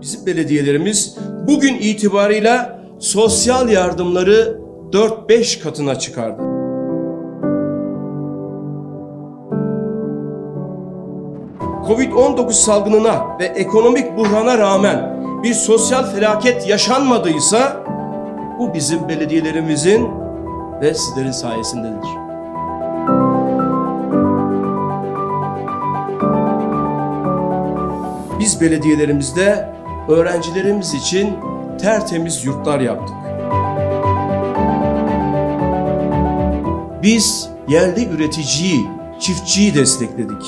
bizim belediyelerimiz bugün itibarıyla sosyal yardımları 4-5 katına çıkardı. Covid-19 salgınına ve ekonomik buhrana rağmen bir sosyal felaket yaşanmadıysa bu bizim belediyelerimizin ve sizlerin sayesindedir. Biz belediyelerimizde öğrencilerimiz için tertemiz yurtlar yaptık. Biz yerli üreticiyi, çiftçiyi destekledik.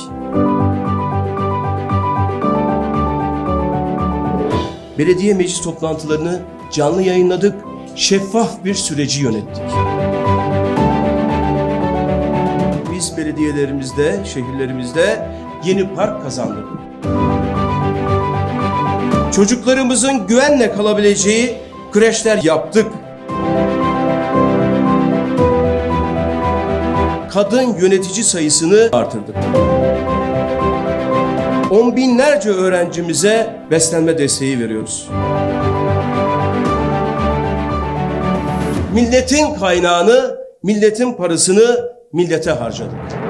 Belediye meclis toplantılarını canlı yayınladık, şeffaf bir süreci yönettik. Biz belediyelerimizde, şehirlerimizde yeni park kazandırdık. Çocuklarımızın güvenle kalabileceği kreşler yaptık. Kadın yönetici sayısını artırdık. On binlerce öğrencimize beslenme desteği veriyoruz. Milletin kaynağını, milletin parasını millete harcadık.